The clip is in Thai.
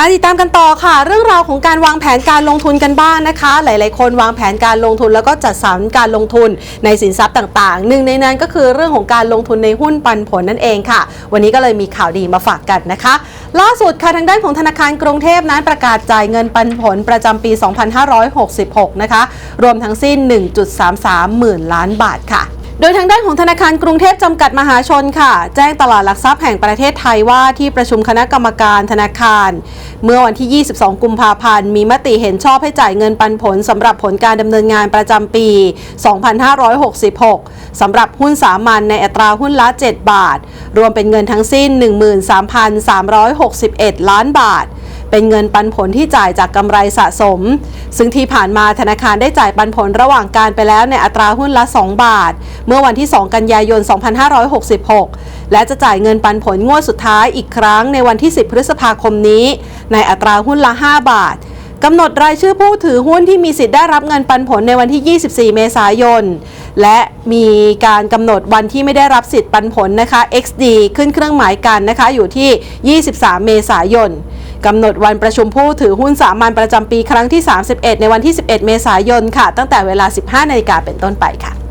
มาติดตามกันต่อค่ะ เรื่องราวของการวางแผนการลงทุนกันบ้างนะคะ หลาย ๆ คนวางแผนการลงทุนแล้วก็จัดสรรการลงทุนในสินทรัพย์ต่าง ๆ หนึ่งในนั้นก็คือเรื่องของการลงทุนในหุ้นปันผลนั่นเองค่ะ วันนี้ก็เลยมีข่าวดีมาฝากกันนะคะ ล่าสุดค่ะทางด้านของธนาคารกรุงเทพนั้นประกาศจ่ายเงินปันผลประจำปี 2566 นะคะ รวมทั้งสิ้น 1.33 หมื่นล้านบาทค่ะ โดยทางด้านของธนาคารกรุงเทพจำกัดมหาชนค่ะ แจ้งตลาดหลักทรัพย์แห่งประเทศไทยว่าที่ประชุมคณะกรรมการธนาคาร เมื่อวันที่ 22 กุมภาพันธ์ มีมติเห็นชอบให้จ่ายเงินปันผลสำหรับผลการดำเนินงานประจำปี 2566 สำหรับหุ้นสามัญในอัตราหุ้นละ 7 บาท รวมเป็นเงินทั้งสิ้น 13,361 ล้านบาท เป็นเงินปันผลที่จ่ายจากกำไรสะสม ซึ่งที่ผ่านมาธนาคารได้จ่ายปันผลระหว่างการไปแล้วในอัตราหุ้นละ 2 บาท เมื่อวันที่ 2 กันยายน 2566 และจะจ่ายเงินปันผลงวดสุดท้ายอีกครั้งในวันที่ 10 พฤษภาคมนี้ ในอัตราหุ้นละ 5 บาทกำหนดรายชื่อผู้ถือหุ้นที่มีสิทธิ์ได้รับเงินปันผลในวันที่ 24 เมษายน และมีการกำหนดวันที่ไม่ได้รับสิทธิ์ปันผลนะคะ XD ขึ้นเครื่องหมายกันนะคะอยู่ที่ 23 เมษายน กำหนดวันประชุมผู้ถือหุ้นสามัญประจำปีครั้งที่ 31 ในวันที่ 11 เมษายนค่ะ ตั้งแต่เวลา 15นาฬิกาเป็นต้นไปค่ะ